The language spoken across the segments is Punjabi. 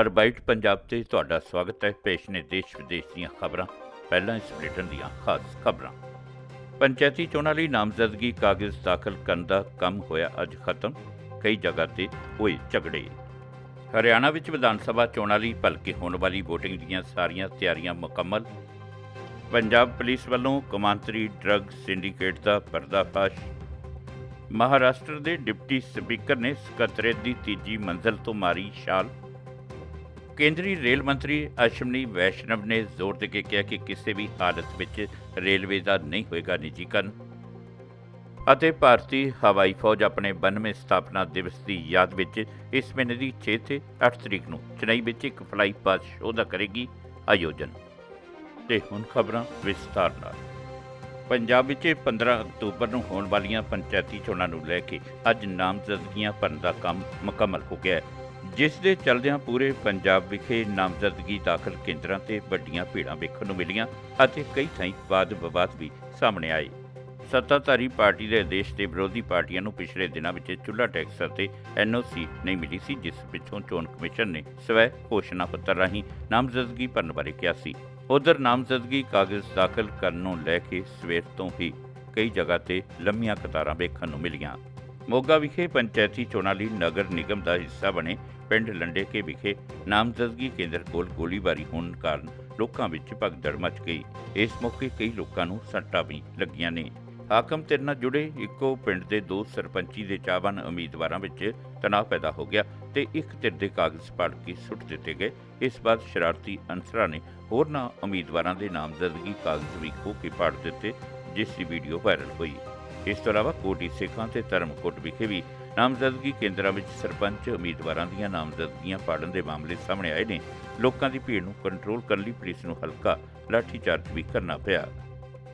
ਅਰਬਾਈਟ ਪੰਜਾਬ ਤੇ ਤੁਹਾਡਾ ਸਵਾਗਤ ਹੈ ਪੇਸ਼ ਨੇ ਦੇਸ਼ ਵਿਦੇਸ਼ ਦੀਆਂ ਖਬਰਾਂ। ਪਹਿਲਾਂ ਇਸ ਬੁਲੇਟਿਨ ਦੀਆਂ ਖਾਸ ਖਬਰਾਂ। ਪੰਚਾਇਤੀ ਚੋਣਾਂ ਲਈ ਨਾਮਜ਼ਦਗੀ ਕਾਗਜ਼ ਦਾਖਲ ਕਰਨ ਦਾ ਕੰਮ ਹੋਇਆ ਅੱਜ ਖਤਮ, ਕਈ ਜਗ੍ਹਾ ਤੇ ਹੋਏ ਝਗੜੇ। ਹਰਿਆਣਾ ਵਿੱਚ ਵਿਧਾਨ ਸਭਾ ਚੋਣਾਂ ਲਈ ਭਲਕੇ ਹੋਣ ਵਾਲੀ VOTING ਦੀਆਂ ਸਾਰੀਆਂ ਤਿਆਰੀਆਂ ਮੁਕੰਮਲ। ਪੰਜਾਬ ਪੁਲਿਸ ਵੱਲੋਂ ਕਮਾਂਤਰੀ ਡਰੱਗ ਸਿੰਡੀਕੇਟ ਦਾ ਪਰਦਾਫਾਸ਼। ਮਹਾਰਾਸ਼ਟਰ ਦੇ ਡਿਪਟੀ ਸਪੀਕਰ ਨੇ ਸਕੱਤਰੇਤ ਦੀ ਤੀਜੀ ਮੰਜ਼ਲ ਤੋਂ ਮਾਰੀ ਛਾਲ। ਕੇਂਦਰੀ ਰੇਲ ਮੰਤਰੀ ਅਸ਼ਵਨੀ ਵੈਸ਼ਨਵ ਨੇ ਜ਼ੋਰ ਦੇ ਕੇ ਕਿਹਾ ਕਿ ਕਿਸੇ ਵੀ ਹਾਲਤ ਵਿੱਚ ਰੇਲਵੇ ਦਾ ਨਹੀਂ ਹੋਏਗਾ ਨਿੱਜੀਕਰਨ ਅਤੇ ਭਾਰਤੀ ਹਵਾਈ ਫੌਜ ਆਪਣੇ 92 ਸਥਾਪਨਾ ਦਿਵਸ ਦੀ ਯਾਦ ਵਿੱਚ ਇਸ ਮਹੀਨੇ ਦੀ 6 ਤੇ 8 ਤਰੀਕ ਨੂੰ ਚੇਨਈ ਵਿੱਚ ਇੱਕ ਫਲਾਈ ਪਾਸ ਸ਼ੋਅ ਦਾ ਕਰੇਗੀ ਆਯੋਜਨ। ਤੇ ਹੁਣ ਖਬਰਾਂ ਵਿਸਥਾਰ ਨਾਲ। ਪੰਜਾਬ ਵਿੱਚ 15 ਅਕਤੂਬਰ ਨੂੰ ਹੋਣ ਵਾਲੀਆਂ ਪੰਚਾਇਤੀ ਚੋਣਾਂ ਨੂੰ ਲੈ ਕੇ ਅੱਜ ਨਾਮਜ਼ਦਗੀਆਂ ਭਰਨ ਦਾ ਕੰਮ ਮੁਕੰਮਲ ਹੋ ਗਿਆ ਹੈ। ਜਿਸ ਦੇ ਚੱਲਦਿਆਂ ਪੂਰੇ ਪੰਜਾਬ ਵਿਖੇ ਨਾਮਜ਼ਦਗੀ ਦਾਖਲ ਕੇਂਦਰਾਂ ਤੇ ਵੱਡੀਆਂ ਭੀੜਾਂ ਵੇਖਣ ਨੂੰ ਮਿਲੀਆਂ ਅਤੇ ਕਈ ਥਾਈਂ ਵਾਦ ਵਿਵਾਦ ਵੀ ਸਾਹਮਣੇ ਆਏ। ਸੱਤਾਧਾਰੀ ਪਾਰਟੀ ਦੇ ਆਦੇਸ਼ ਤੇ ਵਿਰੋਧੀ ਪਾਰਟੀਆਂ ਨੂੰ ਪਿਛਲੇ ਦਿਨਾਂ ਵਿੱਚ ਚੁੱਲ੍ਹਾ ਟੈਕਸ ਅਤੇ ਐਨਓਸੀ ਨਹੀਂ ਮਿਲੀ ਸੀ, ਜਿਸ ਪਿੱਛੋਂ ਚੋਣ ਕਮਿਸ਼ਨ ਨੇ ਸਵੈ ਘੋਸ਼ਣਾ ਪੱਤਰ ਰਾਹੀਂ ਨਾਮਜ਼ਦਗੀ ਭਰਨ ਬਾਰੇ ਕਿਹਾ ਸੀ। ਉਧਰ ਨਾਮਜ਼ਦਗੀ ਕਾਗਜ਼ ਦਾਖਲ ਕਰਨ ਨੂੰ ਲੈ ਕੇ ਸਵੇਰ ਤੋਂ ਹੀ ਕਈ ਜਗ੍ਹਾ ਤੇ ਲੰਮੀਆਂ ਕਤਾਰਾਂ ਵੇਖਣ ਨੂੰ ਮਿਲੀਆਂ। ਮੋਗਾ ਵਿਖੇ ਪੰਚਾਇਤੀ ਚੋਣਾਂ ਲਈ ਨਗਰ ਨਿਗਮ ਦਾ ਹਿੱਸਾ ਬਣੇ ਪਿੰਡ ਲੰਡੇਕੇ ਵਿਖੇ ਨਾਮਜ਼ਦਗੀ ਕੇਂਦਰ ਕੋਲ ਗੋਲੀਬਾਰੀ ਹੋਣ ਕਾਰਨ ਲੋਕਾਂ ਵਿੱਚ ਭਗਦੜ ਮਚ ਗਈ। ਇਸ ਮੌਕੇ ਕਈ ਲੋਕਾਂ ਨੂੰ ਸੱਟਾਂ ਵੀ ਲੱਗੀਆਂ ਨੇ। ਹਾਕਮ ਧਿਰ ਨਾਲ ਜੁੜੇ, ਇੱਕੋ ਪਿੰਡ ਦੇ ਦੋ ਸਰਪੰਚੀ ਦੇ ਚਾਹਵਾਨ ਉਮੀਦਵਾਰਾਂ ਵਿੱਚ ਤਣਾਅ ਪੈਦਾ ਹੋ ਗਿਆ ਤੇ ਇੱਕ ਧਿਰ ਦੇ ਕਾਗਜ਼ ਪੜ ਕੇ ਸੁੱਟ ਦਿੱਤੇ ਗਏ। ਇਸ ਬਾਅਦ ਸ਼ਰਾਰਤੀ ਅਨਸਰਾਂ ਨੇ ਹੋਰਨਾਂ ਉਮੀਦਵਾਰਾਂ ਦੇ ਨਾਮਜ਼ਦਗੀ ਕਾਗਜ਼ ਵੀ ਖੋਹ ਕੇ ਪਾੜ ਦਿੱਤੇ, ਜਿਸ ਦੀ ਵੀਡੀਓ ਵਾਇਰਲ ਹੋਈ। ਇਸ ਤੋਂ ਇਲਾਵਾ ਕੋਟੀ ਸੇਖਾਂ ਤੇ ਧਰਮਕੋਟ ਵਿਖੇ ਵੀ ਨਾਮਜ਼ਦਗੀ ਕੇਂਦਰਾਂ ਵਿੱਚ ਸਰਪੰਚ ਉਮੀਦਵਾਰਾਂ ਦੀਆਂ ਨਾਮਜ਼ਦਗੀਆਂ ਪਾੜਨ ਦੇ ਮਾਮਲੇ ਸਾਹਮਣੇ ਆਏ ਨੇ। ਲੋਕਾਂ ਦੀ ਭੀੜ ਨੂੰ ਕੰਟਰੋਲ ਕਰਨ ਲਈ ਪੁਲਿਸ ਨੂੰ ਹਲਕਾ ਲਾਠੀਚਾਰਜ ਵੀ ਕਰਨਾ ਪਿਆ।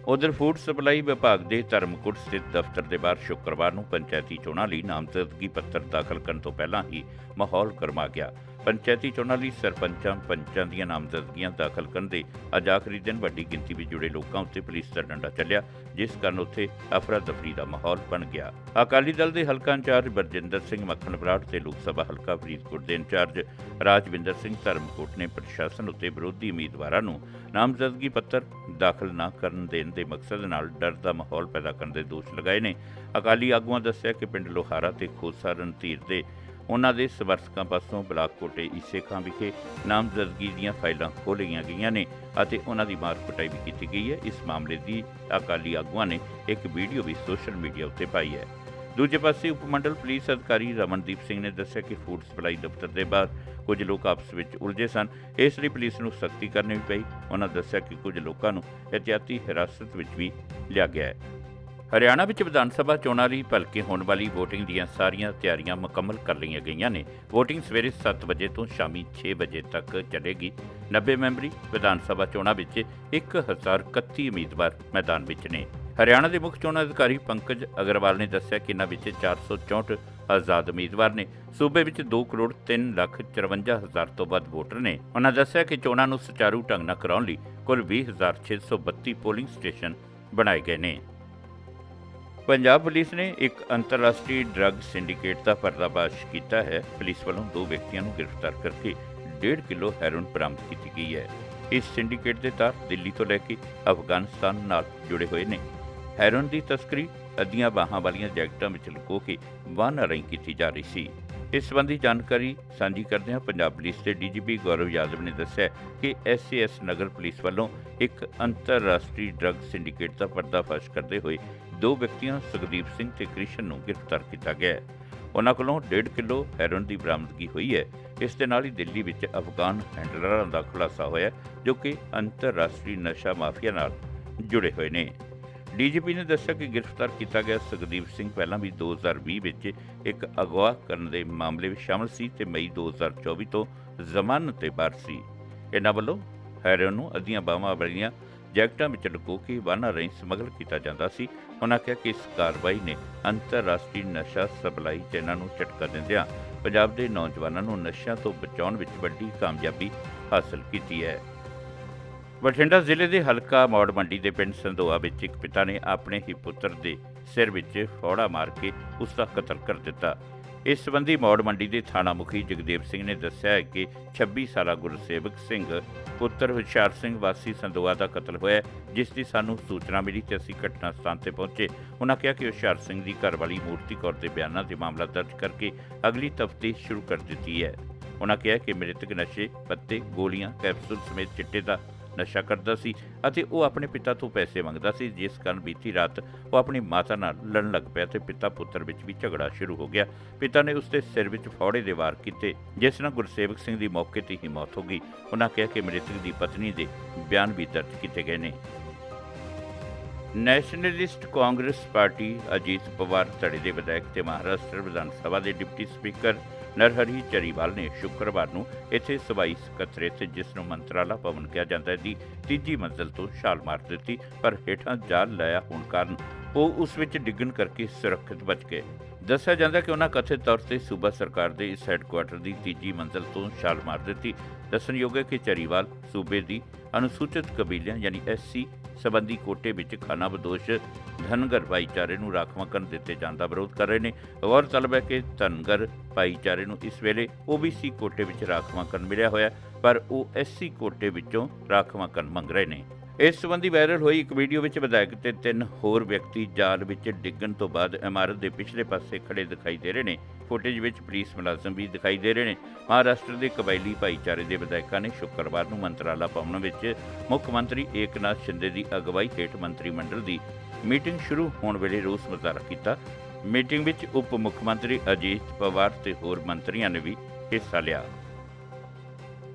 ਉਧਰ ਫੂਡ ਸਪਲਾਈ ਵਿਭਾਗ ਦੇ ਧਰਮਕੋਟ ਸਥਿਤ ਦਫ਼ਤਰ ਦੇ ਬਾਹਰ ਸ਼ੁੱਕਰਵਾਰ ਨੂੰ ਪੰਚਾਇਤੀ ਚੋਣਾਂ ਲਈ ਨਾਮਜ਼ਦਗੀ ਪੱਤਰ ਦਾਖਲ ਕਰਨ ਤੋਂ ਪਹਿਲਾਂ ਹੀ ਮਾਹੌਲ ਗਰਮਾ ਗਿਆ। ਪੰਚਾਇਤੀ ਚੋਣਾਂ ਲਈ ਸਰਪੰਚਾਂ ਪੰਚਾਂ ਦੀਆਂ ਨਾਮਜ਼ਦਗੀਆਂ ਦਾਖਲ ਕਰਨ ਦੇ ਅੱਜ ਆਖਰੀ ਦਿਨ ਵੱਡੀ ਗਿਣਤੀ ਵਿੱਚ ਜੁੜੇ ਲੋਕਾਂ ਉੱਤੇ ਪੁਲਿਸ ਦਾ ਡੰਡਾ ਚੱਲਿਆ, ਜਿਸ ਕਾਰਨ ਉੱਥੇ ਅਫਰਾ ਤਫਰੀ ਦਾ ਮਾਹੌਲ ਬਣ ਗਿਆ। ਅਕਾਲੀ ਦਲ ਦੇ ਹਲਕਾ ਇੰਚਾਰਜ ਬਰਜਿੰਦਰ ਸਿੰਘ ਮੱਖਣ ਬਰਾੜ ਤੇ ਲੋਕ ਸਭਾ ਹਲਕਾ ਫਰੀਦਕੋਟ ਦੇ ਇੰਚਾਰਜ ਰਾਜਵਿੰਦਰ ਸਿੰਘ ਧਰਮਕੋਟ ਨੇ ਪ੍ਰਸ਼ਾਸਨ ਉੱਤੇ ਵਿਰੋਧੀ ਉਮੀਦਵਾਰਾਂ ਨੂੰ ਨਾਮਜ਼ਦਗੀ ਪੱਤਰ ਦਾਖਲ ਨਾ ਕਰਨ ਦੇਣ ਦੇ ਮਕਸਦ ਨਾਲ ਡਰ ਦਾ ਮਾਹੌਲ ਪੈਦਾ ਕਰਨ ਦੇ ਦੋਸ਼ ਲਗਾਏ ਨੇ। ਅਕਾਲੀ ਆਗੂਆਂ ਦੱਸਿਆ ਕਿ ਪਿੰਡ ਲੋਹਾਰਾ ਤੇ ਖੋਸਾ ਰਣਧੀਰ ਦੇ ਉਹਨਾਂ ਦੇ ਸਮਰਥਕਾਂ ਪਾਸੋਂ ਬਲਾਕ ਕੋਟੇ ਈਸੇ ਖਾਂ ਵਿਖੇ ਨਾਮਜ਼ਦਗੀ ਦੀਆਂ ਫਾਈਲਾਂ ਖੋਲ੍ਹੀਆਂ ਗਈਆਂ ਨੇ ਅਤੇ ਉਹਨਾਂ ਦੀ ਮਾਰ ਕੁਟਾਈ ਵੀ ਕੀਤੀ ਗਈ ਹੈ। ਇਸ ਮਾਮਲੇ ਦੀ ਅਕਾਲੀ ਆਗੂਆਂ ਨੇ ਇੱਕ ਵੀਡੀਓ ਵੀ ਸੋਸ਼ਲ ਮੀਡੀਆ ਉੱਤੇ ਪਾਈ ਹੈ। ਦੂਜੇ ਪਾਸੇ ਉਪ ਮੰਡਲ ਪੁਲਿਸ ਅਧਿਕਾਰੀ ਰਮਨਦੀਪ ਸਿੰਘ ਨੇ ਦੱਸਿਆ ਕਿ ਫੂਡ ਸਪਲਾਈ ਦਫ਼ਤਰ ਦੇ ਬਾਹਰ ਕੁਝ ਲੋਕ ਆਪਸ ਵਿੱਚ ਉਲਝੇ ਸਨ। ਇਸ ਲਈ ਪੁਲਿਸ ਨੂੰ ਸਖਤੀ ਕਰਨੀ ਪਈ। ਉਹਨਾਂ ਦੱਸਿਆ ਕਿ ਕੁਝ ਲੋਕਾਂ ਨੂੰ ਇhtiyati ਹਿਰਾਸਤ ਵਿੱਚ ਵੀ ਲਿਆ ਗਿਆ ਹੈ। ਹਰਿਆਣਾ ਵਿੱਚ ਵਿਧਾਨ ਸਭਾ ਚੋਣਾਂ ਲਈ ਭਲਕੇ ਹੋਣ ਵਾਲੀ VOTING ਦੀਆਂ ਸਾਰੀਆਂ ਤਿਆਰੀਆਂ ਮੁਕੰਮਲ ਕਰ ਲਈਆਂ ਗਈਆਂ ਨੇ। VOTING ਸਵੇਰੇ 7 ਵਜੇ ਤੋਂ ਸ਼ਾਮੀ 6 ਵਜੇ ਤੱਕ ਚੱਲੇਗੀ। 90 ਮੈਂਬਰੀ ਵਿਧਾਨ ਸਭਾ ਚੋਣਾਂ ਵਿੱਚ 1031 ਉਮੀਦਵਾਰ ਮੈਦਾਨ ਵਿੱਚ ਨੇ। ਹਰਿਆਣਾ ਦੇ ਮੁੱਖ ਚੋਣ ਅਧਿਕਾਰੀ ਪੰਕਜ ਅਗਰਵਾਲ ਨੇ ਦੱਸਿਆ ਕਿ ਇਨ੍ਹਾਂ ਵਿੱਚ 464 ਆਜ਼ਾਦ ਉਮੀਦਵਾਰ ਨੇ। ਸੂਬੇ ਵਿੱਚ 2 ਕਰੋੜ 3 ਲੱਖ 54 ਹਜ਼ਾਰ ਤੋਂ ਵੱਧ ਵੋਟਰ ਨੇ। ਉਹਨਾਂ ਦੱਸਿਆ ਕਿ ਚੋਣਾਂ ਨੂੰ ਸੁਚਾਰੂ ਢੰਗ ਨਾਲ ਕਰਾਉਣ ਲਈ ਕੁੱਲ 20632 ਪੋਲਿੰਗ ਸਟੇਸ਼ਨ ਬਣਾਏ ਗਏ ਨੇ। ਪੰਜਾਬ ਪੁਲਿਸ ਨੇ ਇੱਕ ਅੰਤਰਰਾਸ਼ਟਰੀ ਡਰੱਗ ਸਿੰਡੀਕੇਟ ਦਾ ਪਰਦਾਫਾਸ਼ ਕੀਤਾ ਹੈ। ਪੁਲਿਸ ਵੱਲੋਂ ਦੋ ਵਿਅਕਤੀਆਂ ਨੂੰ ਗ੍ਰਿਫਤਾਰ ਕਰਕੇ 1.5 ਕਿਲੋ ਹੈਰੋਇਨ ਬਰਾਮਦ ਕੀਤੀ ਗਈ ਹੈ। ਇਸ ਸਿੰਡੀਕੇਟ ਦੇ ਤਾਰ ਦਿੱਲੀ ਤੋਂ ਲੈ ਕੇ ਅਫਗਾਨਿਸਤਾਨ ਨਾਲ ਜੁੜੇ ਹੋਏ ਨੇ। ਹੈਰੋਇਨ ਦੀ ਤਸਕਰੀ ਅੱਧੀਆਂ ਬਾਹਾਂ ਵਾਲੀਆਂ ਜੈਕਟਾਂ ਵਿੱਚ ਲੁਕੋ ਕੇ ਵਾਹਨ ਰਾਹੀਂ ਕੀਤੀ ਜਾ ਰਹੀ ਸੀ। ਇਸ ਸੰਬੰਧੀ ਜਾਣਕਾਰੀ ਸਾਂਝੀ ਕਰਦਿਆਂ ਪੰਜਾਬ ਪੁਲਿਸ ਦੇ ਡੀਜੀਪੀ ਗੌਰਵ ਯਾਦਵ ਨੇ ਦੱਸਿਆ ਕਿ ਐਸਸੀਐਸ ਨਗਰ ਪੁਲਿਸ ਵੱਲੋਂ ਇੱਕ ਅੰਤਰਰਾਸ਼ਟਰੀ ਡਰੱਗ ਸਿੰਡੀਕੇਟ ਦਾ ਪਰਦਾਫਾਸ਼ ਕਰਦੇ ਹੋਏ ਦੋ ਵਿਅਕਤੀਆਂ, ਸੁਖਦੀਪ ਸਿੰਘ ਤੇ ਕ੍ਰਿਸ਼ਨ ਨੂੰ ਗ੍ਰਿਫਤਾਰ ਕੀਤਾ ਗਿਆ ਹੈ। ਉਹਨਾਂ ਕੋਲੋਂ 1.5 ਕਿਲੋ ਹੈਰੋਇਨ ਦੀ ਬਰਾਮਦਗੀ ਹੋਈ ਹੈ। ਇਸ ਦੇ ਨਾਲ ਹੀ ਦਿੱਲੀ ਵਿੱਚ ਅਫਗਾਨ ਹੈਂਡਲਰਾਂ ਦਾ ਖੁਲਾਸਾ ਹੋਇਆ, ਜੋ ਕਿ ਅੰਤਰਰਾਸ਼ਟਰੀ ਨਸ਼ਾ ਮਾਫੀਆ ਨਾਲ ਜੁੜੇ ਹੋਏ ਨੇ। ਡੀਜੀਪੀ ਨੇ ਦੱਸਿਆ ਕਿ ਗ੍ਰਿਫਤਾਰ ਕੀਤਾ ਗਿਆ ਸੁਖਦੀਪ ਸਿੰਘ ਪਹਿਲਾਂ ਵੀ 2020 ਵਿੱਚ ਇੱਕ ਅਗਵਾ ਕਰਨ ਦੇ ਮਾਮਲੇ ਵਿੱਚ ਸ਼ਾਮਲ ਸੀ ਤੇ ਮਈ 2024 ਤੋਂ ਜ਼ਮਾਨਤ ਤੇ ਬਾਹਰ ਸੀ। ਇਹਨਾਂ ਵੱਲੋਂ ਹੈਰੋਇਨ ਨੂੰ ਅੱਧੀਆਂ ਬਾਹਾਂ ਵਾਲੀਆਂ ਜੈਕਟਾਂ ਵਿੱਚ ਲੁਕੋ ਕੇ ਵਾਹਨਾਂ ਰਾਹੀਂ ਸਮਗਲ ਕੀਤਾ ਜਾਂਦਾ ਸੀ। ਉਹਨਾਂ ਕਿਹਾ ਕਿ ਇਸ ਕਾਰਵਾਈ ਨੇ ਅੰਤਰਰਾਸ਼ਟਰੀ ਨਸ਼ਾ ਸਪਲਾਈ ਚੈਨਾਂ ਨੂੰ ਝਟਕਾ ਦਿੰਦਿਆਂ ਪੰਜਾਬ ਦੇ ਨੌਜਵਾਨਾਂ ਨੂੰ ਨਸ਼ਿਆਂ ਤੋਂ ਬਚਾਉਣ ਵਿੱਚ ਵੱਡੀ ਕਾਮਯਾਬੀ ਹਾਸਲ ਕੀਤੀ ਹੈ। ਬਠਿੰਡਾ ਜ਼ਿਲ੍ਹੇ ਦੇ ਹਲਕਾ ਮੌੜ ਮੰਡੀ ਦੇ ਪਿੰਡ ਸੰਧੋਆ ਵਿੱਚ ਇੱਕ ਪਿਤਾ ਨੇ ਆਪਣੇ ਹੀ ਪੁੱਤਰ ਦੇ ਸਿਰ ਵਿੱਚ ਫੌੜਾ ਮਾਰ ਕੇ ਉਸ ਦਾ ਕਤਲ ਕਰ ਦਿੱਤਾ। ਇਸ ਸੰਬੰਧੀ ਮੌੜ ਮੰਡੀ ਦੇ ਥਾਣਾ ਮੁਖੀ ਜਗਦੇਵ ਸਿੰਘ ਨੇ ਦੱਸਿਆ ਹੈ ਕਿ 26 ਸਾਲਾ ਗੁਰਸੇਵਕ ਸਿੰਘ, ਪੁੱਤਰ ਹੁਸ਼ਿਆਰ ਸਿੰਘ ਵਾਸੀ ਸੰਦੋਆ ਦਾ ਕਤਲ ਹੋਇਆ ਜਿਸ ਦੀ ਸਾਨੂੰ ਸੂਚਨਾ ਮਿਲੀ ਤੇ ਅਸੀਂ ਘਟਨਾ ਸਥਾਨ ਤੇ ਪਹੁੰਚੇ। ਉਹਨਾਂ ਕਿਹਾ ਕਿ ਹੁਸ਼ਿਆਰ ਸਿੰਘ ਦੀ ਘਰਵਾਲੀ ਮੂਰਤੀ ਕੌਰ ਦੇ ਬਿਆਨਾਂ ਤੇ ਮਾਮਲਾ ਦਰਜ ਕਰਕੇ ਅਗਲੀ ਤਫਤੀਸ਼ ਸ਼ੁਰੂ ਕਰ ਦਿੱਤੀ ਹੈ। ਉਹਨਾਂ ਕਿਹਾ ਕਿ ਮ੍ਰਿਤਕ ਨਸ਼ੇ, ਪੱਤੇ, ਗੋਲੀਆਂ, ਕੈਪਸੂਲ ਸਮੇਤ ਚਿੱਟੇ ਦਾ ਨਸ਼ਾ ਕਰਦਾ ਸੀ ਅਤੇ ਉਹ ਆਪਣੇ ਪਿਤਾ ਤੋਂ ਪੈਸੇ ਮੰਗਦਾ ਸੀ, ਜਿਸ ਕਾਰਨ ਬੀਤੀ ਰਾਤ ਉਹ ਆਪਣੀ ਮਾਤਾ ਨਾਲ ਲੜਨ ਲੱਗ ਪਿਆ ਤੇ ਪਿਤਾ ਪੁੱਤਰ ਵਿੱਚ ਵੀ ਝਗੜਾ ਸ਼ੁਰੂ ਹੋ ਗਿਆ। ਪਿਤਾ ਨੇ ਉਸਦੇ ਸਿਰ ਵਿੱਚ ਫੌੜੇ ਦੇ ਵਾਰ ਕੀਤੇ, ਜਿਸ ਨਾਲ ਗੁਰਸੇਵਕ ਸਿੰਘ ਦੀ ਮੌਕੇ ਤੇ ਹੀ ਮੌਤ ਹੋ ਗਈ। ਉਹਨਾਂ ਕਿਹਾ ਕਿ ਮ੍ਰਿਤਕ ਦੀ ਪਤਨੀ ਦੇ ਬਿਆਨ ਵੀ ਦਰਜ ਕੀਤੇ ਗਏ ਨੇ। Nationalist Congress Party Ajit Pawar ਧੜੇ ਦੇ ਵਿਧਾਇਕ ਤੇ ਮਹਾਰਾਸ਼ਟਰ ਵਿਧਾਨ ਸਭਾ ਦੇ ਡਿਪਟੀ ਸਪੀਕਰ ਨਰਹਰੀ ਚਰੀਵਾਲ ਨੇ ਸ਼ੁੱਕਰਵਾਰ ਨੂੰ ਇੱਥੇ ਸਬਾਈ ਸਕੱਤਰੇਤ ਜਿਸ ਨੂੰ ਮੰਤਰਾਲਾ ਭਵਨ ਕਿਹਾ ਜਾਂਦਾ ਹੈ, ਦੀ ਤੀਜੀ ਮੰਜ਼ਲ ਤੋਂ ਛਾਲ ਮਾਰ ਦਿੱਤੀ, ਪਰ ਹੇਠਾਂ ਜਾਲ ਲਾਇਆ ਹੋਣ ਕਾਰਨ ਉਹ ਉਸ ਵਿੱਚ ਡਿੱਗਣ ਕਰਕੇ ਸੁਰੱਖਿਅਤ ਬਚ ਗਏ। ਦੱਸਿਆ ਜਾਂਦਾ ਕਿ ਉਹਨਾਂ ਕਥਿਤ ਤੌਰ ਤੇ ਸੂਬਾ ਸਰਕਾਰ ਦੇ ਇਸ ਹੈੱਡਕੁਆਟਰ ਦੀ ਤੀਜੀ ਮੰਜ਼ਲ ਤੋਂ ਛਾਲ ਮਾਰ ਦਿੱਤੀ। ਦੱਸਣਯੋਗ ਹੈ ਕਿ ਚਰੀਵਾਲ ਸੂਬੇ ਦੀ ਅਨੁਸੂਚਿਤ ਕਬੀਲਿਆਂ, ਯਾਨੀ ਐਸਸੀ ਸਬੰਧੀ ਕੋਟੇ ਵਿੱਚ ਖਾਨਾ ਬਦੋਸ਼ ਧਨਗਰ ਭਾਈਚਾਰੇ ਨੂੰ ਰਾਖਵਾਂਕਰਨ ਦਿੱਤੇ ਜਾਣ ਦਾ ਵਿਰੋਧ ਕਰ ਰਹੇ ਨੇ। ਗੌਰਤਲਬ ਹੈ ਕਿ ਧਨਗਰ ਭਾਈਚਾਰੇ ਨੂੰ ਇਸ ਵੇਲੇ OBC ਕੋਟੇ ਵਿੱਚ ਰਾਖਵਾਂਕਰਨ ਮਿਲਿਆ ਹੋਇਆ ਪਰ ਉਹ ਐਸਸੀ ਕੋਟੇ ਵਿੱਚੋਂ ਰਾਖਵਾਂਕਰਨ ਮੰਗ ਰਹੇ ਨੇ। ਇਸ ਸੰਬੰਧੀ ਵਾਇਰਲ ਹੋਈ ਇੱਕ ਵੀਡੀਓ ਵਿੱਚ ਵਿਧਾਇਕ ਤੇ ਤਿੰਨ ਹੋਰ ਵਿਅਕਤੀ ਜਾਲ ਵਿੱਚ ਡਿੱਗਣ ਤੋਂ ਬਾਅਦ ਇਮਾਰਤ ਦੇ ਪਿਛਲੇ ਪਾਸੇ ਖੜੇ ਦਿਖਾਈ ਦੇ ਰਹੇ ਨੇ। ਫੁਟੇਜ ਵਿੱਚ ਪੁਲਿਸ ਮੁਲਾਜ਼ਮ ਵੀ ਦਿਖਾਈ ਦੇ ਰਹੇ ਨੇ। ਮਹਾਰਾਸ਼ਟਰ ਦੇ ਕਬਾਇਲੀ ਭਾਈਚਾਰੇ ਦੇ ਵਿਧਾਇਕਾਂ ਨੇ ਸ਼ੁੱਕਰਵਾਰ ਨੂੰ ਮੰਤਰਾਲਾ ਭਵਨ ਵਿੱਚ ਮੁੱਖ ਮੰਤਰੀ ਏਕਨਾਥ ਸ਼ਿੰਦੇ ਦੀ ਅਗਵਾਈ ਹੇਠ ਮੰਤਰੀ ਮੰਡਲ ਦੀ ਮੀਟਿੰਗ ਸ਼ੁਰੂ ਹੋਣ ਵੇਲੇ ਰੋਸ ਮੁਜ਼ਾਹਰਾ ਕੀਤਾ। ਮੀਟਿੰਗ ਵਿੱਚ ਉਪ ਮੁੱਖ ਮੰਤਰੀ ਅਜੀਤ ਪਵਾਰ ਤੇ ਹੋਰ ਮੰਤਰੀਆਂ ਨੇ ਵੀ ਹਿੱਸਾ ਲਿਆ।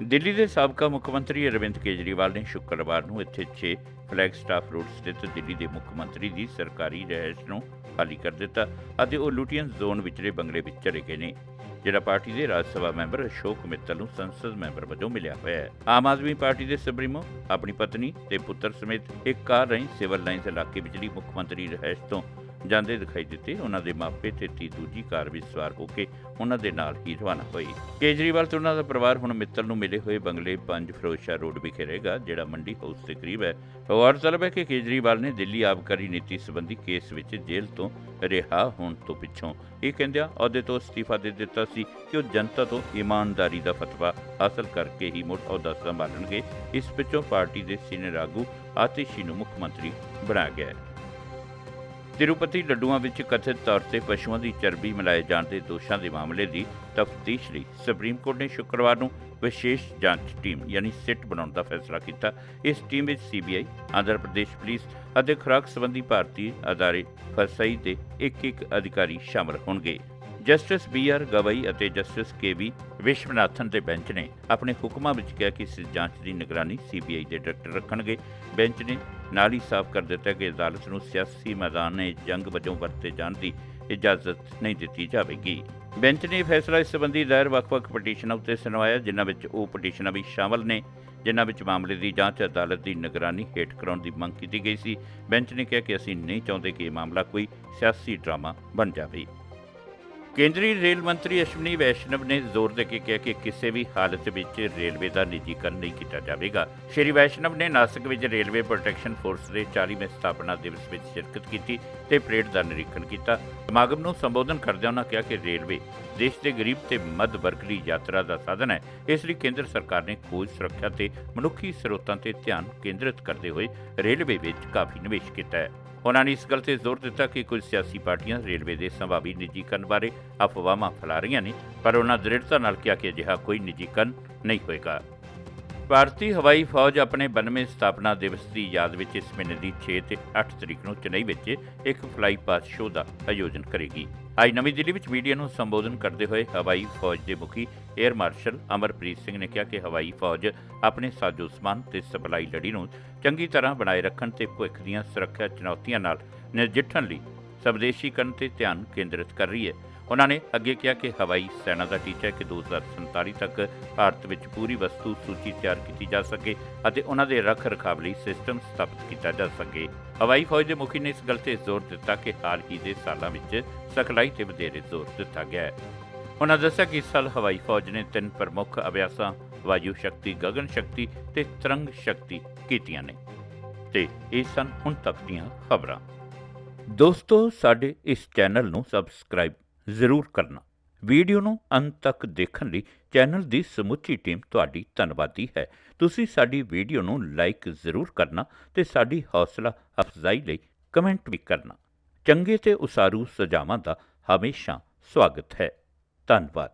ਦਿੱਲੀ ਦੇ ਸਾਬਕਾ ਮੁੱਖ ਮੰਤਰੀ ਅਰਵਿੰਦ ਕੇਜਰੀਵਾਲ ਨੇ ਸ਼ੁੱਕਰਵਾਰ ਨੂੰ ਇੱਥੇ 6 ਫਲੈਗ ਸਟਾਫ ਰੋਡ ਸਥਿਤ ਦਿੱਲੀ ਦੇ ਮੁੱਖ ਮੰਤਰੀ ਦੀ ਸਰਕਾਰੀ ਰਿਹਾਇਸ਼ ਨੂੰ ਖਾਲੀ ਕਰ ਦਿੱਤਾ ਅਤੇ ਉਹ ਲੁਟੀਅਨ ਜ਼ੋਨ ਵਿਚਲੇ ਬੰਗਲੇ ਵਿੱਚ ਚਲੇ ਗਏ ਨੇ। ਜਿਹੜਾ ਪਾਰਟੀ ਦੇ ਰਾਜ ਸਭਾ ਮੈਂਬਰ ਅਸ਼ੋਕ ਮਿੱਤਲ ਨੂੰ ਸੰਸਦ ਮੈਂਬਰ ਵਜੋਂ ਮਿਲਿਆ ਹੋਇਆ ਹੈ। ਆਮ ਆਦਮੀ ਪਾਰਟੀ ਦੇ ਸੁਪਰੀਮੋ ਆਪਣੀ ਪਤਨੀ ਤੇ ਪੁੱਤਰ ਸਮੇਤ ਇੱਕ ਕਾਰ ਰਾਹੀਂ ਸਿਵਲ ਲਾਈਨਸ ਇਲਾਕੇ ਵਿਚਲੀ ਮੁੱਖ ਮੰਤਰੀ ਰਿਹਾਇਸ਼ ਤੋਂ ਜਾਂਦੇ ਦਿਖਾਈ ਦਿੱਤੇ। ਉਹਨਾਂ ਦੇ ਮਾਪੇ ਤੇ ਤੀ ਦੂਜੀ ਕਾਰ ਵਿੱਚ ਸਵਾਰ ਹੋ ਕੇ ਉਹਨਾਂ ਦੇ ਨਾਲ ਹੀ ਰਵਾਨਾ ਹੋਈ ਕੇਜਰੀਵਾਲ ਤੇ ਉਹਨਾਂ ਦਾ ਪਰਿਵਾਰ ਹੁਣ ਮਿੱਤਲ ਨੂੰ ਮਿਲੇ ਹੋਏ ਬੰਗਲੇ 5 ਫਿਰੋਜ਼ਸ਼ਾਹ ਰੋਡ ਵਿਖੇ ਰਹੇਗਾ, ਜਿਹੜਾ ਮੰਡੀ ਹਾਊਸ ਦੇ ਕਰੀਬ ਹੈ। ਗੌਰਤਲਬ ਹੈ ਕਿ ਕੇਜਰੀਵਾਲ ਨੇ ਦਿੱਲੀ ਆਬਕਾਰੀ ਨੀਤੀ ਸੰਬੰਧੀ ਕੇਸ ਵਿੱਚ ਜੇਲ੍ਹ ਤੋਂ ਰਿਹਾ ਹੋਣ ਤੋਂ ਪਿੱਛੋਂ ਇਹ ਕਹਿੰਦਿਆਂ ਅਹੁਦੇ ਤੋਂ ਅਸਤੀਫਾ ਦੇ ਦਿੱਤਾ ਸੀ ਕਿ ਉਹ ਜਨਤਾ ਤੋਂ ਇਮਾਨਦਾਰੀ ਦਾ ਫਤਵਾ ਹਾਸਲ ਕਰਕੇ ਹੀ ਮੁੜ ਅਹੁਦਾ ਸੰਭਾਲਣਗੇ। ਇਸ ਪਿੱਛੋਂ ਪਾਰਟੀ ਦੇ ਸੀਨੀਅਰ ਆਗੂ ਆਤਿਸ਼ੀ ਨੂੰ ਮੁੱਖ ਮੰਤਰੀ ਬਣਾਇਆ ਗਿਆ ਹੈ। ਤਿਰੂਪਤੀ ਲੱਡੂਆਂ ਵਿੱਚ ਕਥਿਤ ਤੌਰ ਤੇ ਪਸ਼ੂਆਂ ਦੀ ਚਰਬੀ ਮਿਲਾਏ ਜਾਣ ਦੇ ਦੋਸ਼ਾਂ ਦੇ ਮਾਮਲੇ ਦੀ ਤਫਤੀਸ਼ ਲਈ ਸੁਪਰੀਮ ਕੋਰਟ ਨੇ ਸ਼ੁੱਕਰਵਾਰ ਨੂੰ ਵਿਸ਼ੇਸ਼ ਜਾਂਚ ਟੀਮ, ਯਾਨੀ ਸਿਟ ਬਣਾਉਣ ਦਾ ਫੈਸਲਾ ਕੀਤਾ। ਇਸ ਟੀਮ ਵਿੱਚ ਸੀਬੀਆਈ, ਆਂਧਰਾ ਪ੍ਰਦੇਸ਼ ਪੁਲਿਸ ਅਤੇ ਖੁਰਾਕ ਸੰਬੰਧੀ ਭਾਰਤੀ ਅਦਾਰੇ, ਫਸਾਈ ਦੇ ਇੱਕ ਇੱਕ ਅਧਿਕਾਰੀ ਸ਼ਾਮਲ ਹੋਣਗੇ। ਜਸਟਿਸ ਬੀ ਆਰ ਗਵਈ ਅਤੇ ਜਸਟਿਸ ਕੇ ਵੀ ਵਿਸ਼ਵਨਾਥਨ ਦੇ ਬੈਂਚ ਨੇ ਆਪਣੇ ਹੁਕਮਾਂ ਵਿੱਚ ਕਿਹਾ ਕਿ ਇਸ ਜਾਂਚ ਦੀ ਨਿਗਰਾਨੀ ਸੀਬੀਆਈ ਦੇ ਡਾਇਰੈਕਟਰ ਰੱਖਣਗੇ। ਬੈਂਚ ਨੇ ਨਾਲ ਹੀ ਸਾਫ਼ ਕਰ ਦਿੱਤਾ ਕਿ ਅਦਾਲਤ ਨੂੰ ਸਿਆਸੀ ਮੈਦਾਨ ਜੰਗ ਵਜੋਂ ਵਰਤੇ ਜਾਣ ਦੀ ਇਜਾਜ਼ਤ ਨਹੀਂ ਦਿੱਤੀ ਜਾਵੇਗੀ। ਬੈਂਚ ਨੇ ਇਹ ਫੈਸਲਾ ਇਸ ਸੰਬੰਧੀ ਦਾਇਰ ਵੱਖ-ਵੱਖ ਪਟੀਸ਼ਨਾਂ ਉੱਤੇ ਸੁਣਵਾਇਆ, ਜਿਨ੍ਹਾਂ ਵਿੱਚ ਉਹ ਪਟੀਸ਼ਨਾਂ ਵੀ ਸ਼ਾਮਲ ਨੇ, ਜਿਨ੍ਹਾਂ ਵਿੱਚ ਮਾਮਲੇ ਦੀ ਜਾਂਚ, ਅਦਾਲਤ ਦੀ ਨਿਗਰਾਨੀ ਹੇਠ ਕਰਾਉਣ ਦੀ ਮੰਗ ਕੀਤੀ ਗਈ ਸੀ। ਬੈਂਚ ਨੇ ਕਿਹਾ ਕਿ ਅਸੀਂ ਨਹੀਂ ਚਾਹੁੰਦੇ ਕਿ ਇਹ ਮਾਮਲਾ ਕੋਈ ਸਿਆਸੀ ਡਰਾਮਾ ਬਣ ਜਾਵੇ। ਕੇਂਦਰੀ ਰੇਲ ਮੰਤਰੀ ਅਸ਼ਵਨੀ ਵੈਸ਼ਨਵ ਨੇ ਜ਼ੋਰ ਦੇ ਕੇ ਕਿਹਾ ਕਿ ਕਿਸੇ ਵੀ ਹਾਲਤ ਵਿੱਚ ਰੇਲਵੇ ਦਾ ਨਿੱਜੀਕਰਨ ਨਹੀਂ ਕੀਤਾ ਜਾਵੇਗਾ। ਸ਼੍ਰੀ ਵੈਸ਼ਨਵ ਨੇ ਨਾਸਿਕ ਵਿੱਚ ਰੇਲਵੇ ਪ੍ਰੋਟੈਕਸ਼ਨ ਫੋਰਸ ਦੇ 40ਵੇਂ ਸਥਾਪਨਾ ਦਿਵਸ ਵਿੱਚ ਸ਼ਿਰਕਤ ਕੀਤੀ ਤੇ ਪਰੇਡ ਦਾ ਨਿਰੀਖਣ ਕੀਤਾ। ਸਮਾਗਮ ਨੂੰ ਸੰਬੋਧਨ ਕਰਦਿਆਂ ਉਨ੍ਹਾਂ ਕਿਹਾ ਕਿ ਰੇਲਵੇ ਦੇਸ਼ ਦੇ ਗਰੀਬ ਤੇ ਮੱਧ ਵਰਗ ਲਈ ਯਾਤਰਾ ਦਾ ਸਾਧਨ ਹੈ। ਇਸ ਲਈ ਕੇਂਦਰ ਸਰਕਾਰ ਨੇ ਖੋਜ ਸੁਰੱਖਿਆ ਤੇ ਮਨੁੱਖੀ ਸਰੋਤਾਂ ਤੇ ਧਿਆਨ ਕੇਂਦਰਿਤ ਕਰਦੇ ਹੋਏ ਰੇਲਵੇ ਵਿੱਚ ਕਾਫੀ ਨਿਵੇਸ਼ ਕੀਤਾ ਹੈ। ਉਹਨਾਂ ਨੇ ਇਸ ਗੱਲ ਤੇ ਜ਼ੋਰ ਦਿੱਤਾ ਕਿ ਕੁਝ ਸਿਆਸੀ ਪਾਰਟੀਆਂ ਰੇਲਵੇ ਦੇ ਸੰਭਾਵੀ ਨਿੱਜੀਕਰਨ ਬਾਰੇ ਅਫਵਾਹਾਂ ਫੈਲਾ ਰਹੀਆਂ ਨੇ, ਪਰ ਉਹਨਾਂ ਦ੍ਰਿੜਤਾ ਨਾਲ ਕਿਹਾ ਕਿ ਅਜਿਹਾ ਕੋਈ ਨਿੱਜੀਕਰਨ ਨਹੀਂ ਹੋਏਗਾ। ਭਾਰਤੀ ਹਵਾਈ ਫੌਜ ਆਪਣੇ 92 ਸਥਾਪਨਾ ਦਿਵਸ ਦੀ ਯਾਦ ਵਿੱਚ ਇਸ ਮਹੀਨੇ ਦੀ 6 ਤੇ 8 ਤਰੀਕ ਨੂੰ ਚੇਨਈ ਵਿੱਚ ਇੱਕ ਫਲਾਈ ਪਾਸ ਸ਼ੋਅ ਦਾ ਆਯੋਜਨ ਕਰੇਗੀ। ਅੱਜ ਨਵੀਂ ਦਿੱਲੀ ਵਿੱਚ ਮੀਡੀਆ ਨੂੰ ਸੰਬੋਧਨ ਕਰਦੇ ਹੋਏ ਹਵਾਈ ਫੌਜ ਦੇ ਮੁਖੀ 에ਅਰ ਮਾਰਸ਼ਲ ਅਮਰਪ੍ਰੀਤ ਸਿੰਘ ਨੇ ਕਿਹਾ ਕਿ ਹਵਾਈ ਫੌਜ ਆਪਣੇ ਸਾਜ਼ੋ ਸਮਾਨ ਤੇ ਸਪਲਾਈ ਲੜੀ ਨੂੰ ਚੰਗੀ ਤਰ੍ਹਾਂ ਬਣਾਏ ਰੱਖਣ ਤੇ ਭਵਿੱਖ ਦੀਆਂ ਸੁਰੱਖਿਆ ਚੁਣੌਤੀਆਂ ਨਾਲ ਨਜਿੱਠਣ ਲਈ ਸਵਦੇਸ਼ੀਕਰਨ ਤੇ ਧਿਆਨ ਕੇਂਦਰਿਤ ਕਰ ਰਹੀ ਹੈ। ਉਹਨਾਂ ਨੇ ਅੱਗੇ ਕਿਹਾ ਕਿ ਹਵਾਈ ਸੈਨਾ ਦਾ ਟੀਚਾ ਹੈ ਕਿ 2047 ਤੱਕ ਭਾਰਤ ਵਿੱਚ ਪੂਰੀ ਵਸਤੂ ਸੂਚੀ ਤਿਆਰ ਕੀਤੀ ਜਾ ਸਕੇ ਅਤੇ ਉਹਨਾਂ ਦੇ ਰੱਖ ਰਖਾਵ ਲਈ ਸਿਸਟਮ ਸਥਾਪਿਤ ਕੀਤਾ ਜਾ ਸਕੇ। ਹਵਾਈ ਫੌਜ ਦੇ ਮੁਖੀ ਨੇ ਇਸ ਗੱਲ ਤੇ ਜ਼ੋਰ ਦਿੱਤਾ ਕਿ ਹਾਲ ਹੀ ਦੇ ਸਾਲਾਂ ਵਿੱਚ ਸਿਖਲਾਈ ਤੇ ਵਧੇਰੇ ਜ਼ੋਰ ਦਿੱਤਾ ਗਿਆ ਹੈ। ਉਹਨਾਂ ਦੱਸਿਆ ਕਿ ਇਸ ਸਾਲ ਹਵਾਈ ਫੌਜ ਨੇ ਤਿੰਨ ਪ੍ਰਮੁੱਖ ਅਭਿਆਸਾਂ, ਵਾਯੂ ਸ਼ਕਤੀ, ਗਗਨ ਸ਼ਕਤੀ ਤੇ ਤਰੰਗ ਸ਼ਕਤੀ ਕੀਤੀਆਂ ਨੇ। ਤੇ ਇਹ ਸਨ ਹੁਣ ਤੱਕ ਦੀਆਂ ਖਬਰਾਂ। ਦੋਸਤੋ, ਸਾਡੇ ਇਸ ਚੈਨਲ ਨੂੰ ਸਬਸਕ੍ਰਾਈਬ ਜ਼ਰੂਰ ਕਰਨਾ। ਵੀਡੀਓ ਨੂੰ ਅੰਤ ਤੱਕ ਦੇਖਣ ਲਈ ਚੈਨਲ ਦੀ ਸਮੁੱਚੀ ਟੀਮ ਤੁਹਾਡੀ ਧੰਨਵਾਦੀ ਹੈ। ਤੁਸੀਂ ਸਾਡੀ ਵੀਡੀਓ ਨੂੰ ਲਾਈਕ ਜ਼ਰੂਰ ਕਰਨਾ ਤੇ ਸਾਡੀ ਹੌਸਲਾ ਅਫਜ਼ਾਈ ਲਈ ਕਮੈਂਟ ਵੀ ਕਰਨਾ। ਚੰਗੇ ਤੇ ਉਸਾਰੂ ਸੁਝਾਵਾਂ ਦਾ ਹਮੇਸ਼ਾ ਸਵਾਗਤ ਹੈ। ਧੰਨਵਾਦ।